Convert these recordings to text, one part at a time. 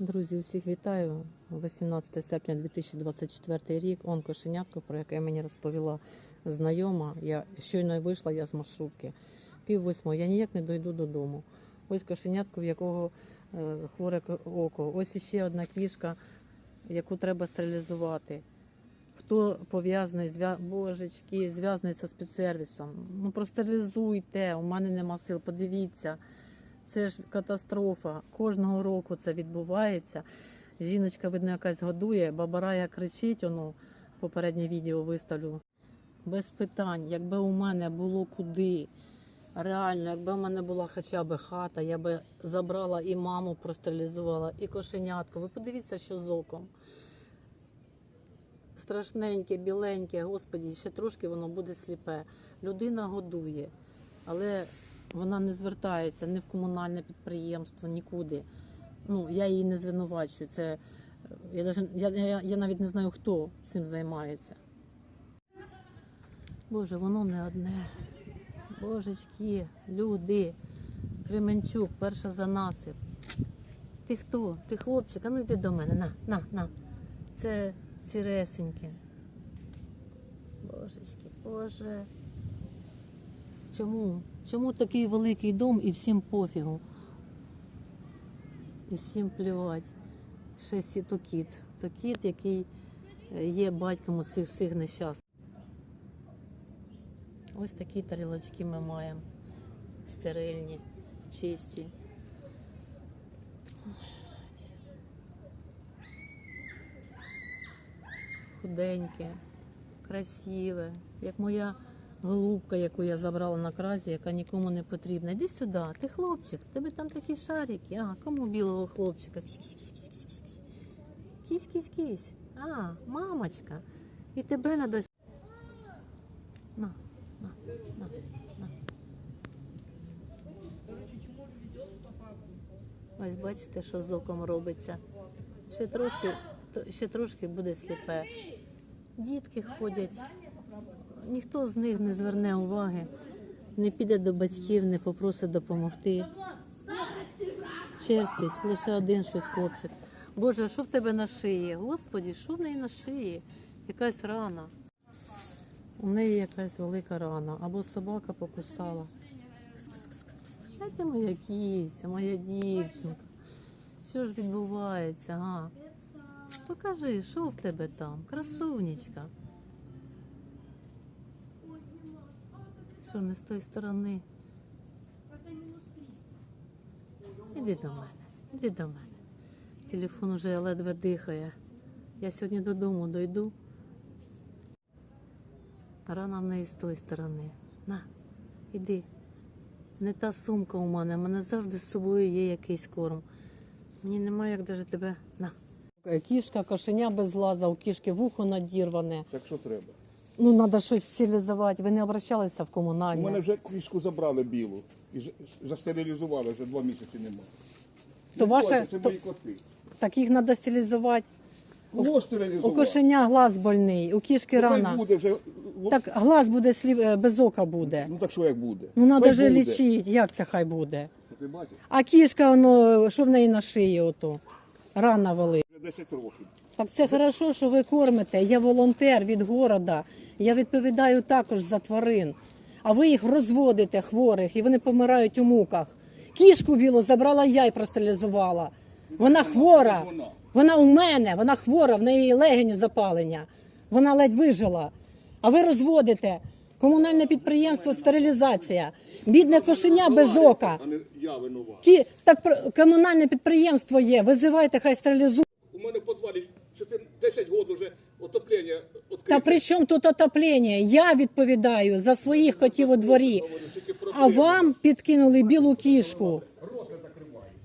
Друзі, усіх вітаю. 18 серпня 2024 рік. Он кошенятко, про яке мені розповіла знайома. Я щойно вийшла я з маршрутки. Пів восьмої. Я ніяк не дойду додому. Ось кошенятко, в якого е, хворе око. Ось іще одна кішка, яку треба стерилізувати. Хто пов'язаний, зв'я... божечки, зв'язаний зі спецсервісом. Ну простерилізуйте, у мене нема сил. Подивіться. Це ж катастрофа. Кожного року це відбувається. Жіночка, видно, якась годує, бабарая кричить, воно попереднє відео виставлю. Без питань, якби у мене було куди. Реально, якби в мене була хоча б хата, я би забрала і маму простерилізувала, і кошенятку. Ви подивіться, що з оком. Страшненьке, біленьке, господі, ще трошки воно буде сліпе. Людина годує, але вона не звертається ні в комунальне підприємство, нікуди. Ну, я її не звинувачую. Це я, даже, я, я, я навіть не знаю, хто цим займається. Боже, воно не одне. Божечки, люди, Кременчук, перша за насип. Ти хто? Ти хлопчик, а ну йди до мене. На, на, на. Це сіресеньке. Божечки, Боже. Чому? Чому такий великий дом і всім пофігу? І всім плювати. Ще сі то кіт. То кіт, який е, є батьком цих всіх нещасних. Ось такі тарілочки ми маємо. Стерильні, чисті. Худеньке, красиве, як моя голубка, яку я забрала на кразі, яка нікому не потрібна. Іди сюди, ти хлопчик, тебе там такі шарики. А, кому білого хлопчика? Кісь-кісь-кісь-кісь-кісь. А, мамочка. І тебе надо. На, на, на, на. Ось бачите, що з оком робиться. Ще трошки, ще трошки буде сліпе. Дітки ходять, ніхто з них не зверне уваги, не піде до батьків, не попросить допомогти. Черстість, лише один щось хлопчик. Боже, що в тебе на шиї? Господі, що в неї на шиї? Якась рана. У неї якась велика рана. Або собака покусала. Знаєте, моя кіся, моя дівчинка. Що ж відбувається, га? Покажи, що в тебе там, красунечка. Що не з тої сторони? Іди до мене, іди до мене. Телефон уже ледве дихає. Я сьогодні додому дойду. Рана в неї з тої сторони. На, іди. Не та сумка у мене, у мене завжди з собою є якийсь корм. Мені немає як даже тебе. На. Кішка, кошеня без лаза, у кішки вухо надірване. Так що треба? Ну, треба щось стилізувати. Ви не обращалися в У мене вже книжку забрали білу і ж- застерилізували, вже два місяці нема. То Не ваше- це то- мої коти. Так їх треба стилізувати. Кого У стерилізувати? кошеня глаз больний, у кішки Ну, хай рана. буде вже. Так глаз буде слів, е, без ока буде. Ну так що як буде? Ну треба Хай же буде. лічити, як це хай буде. Ти бачиш? А кішка, воно, що в неї на шиї ото? Рана велика. Вже 10 років. Так це хорошо, що ви кормите. Я волонтер від города. Я відповідаю також за тварин. А ви їх розводите хворих, і вони помирають у муках. Кішку білу забрала я і простерилізувала. Вона хвора. Вона. У мене, вона хвора, в неї легені запалення. Вона ледь вижила. А ви розводите. Комунальне підприємство стерилізація. Бідне кошеня без ока. Кі, так комунальне підприємство є. Визивайте, хай стерилізують. У мене в підвалі 10 років вже отоплення. Та при чому тут отоплення? Я відповідаю за своїх котів у дворі. А вам підкинули білу кішку.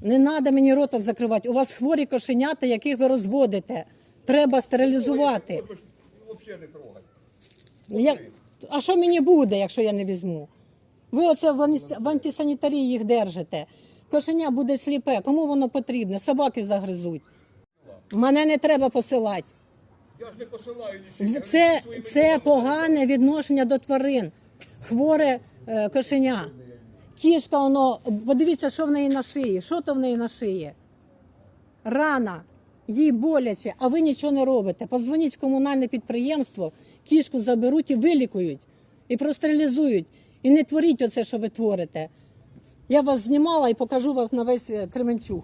Не треба мені рота закривати. У вас хворі кошенята, яких ви розводите. Треба стерилізувати. Я... А що мені буде, якщо я не візьму? Ви оце в антисанітарії їх держите. Кошеня буде сліпе. Кому воно потрібне? Собаки загризуть. Мене не треба посилати. Я ж не посилаю нічого. Це, це погане відношення до тварин. Хворе е, кошеня. Кішка, воно, подивіться, що в неї на шиї. Що то в неї на шиї? рана, їй боляче, а ви нічого не робите. Позвоніть в комунальне підприємство, кішку заберуть і вилікують, і простерилізують. І не творіть оце, що ви творите. Я вас знімала і покажу вас на весь е, Кременчуг.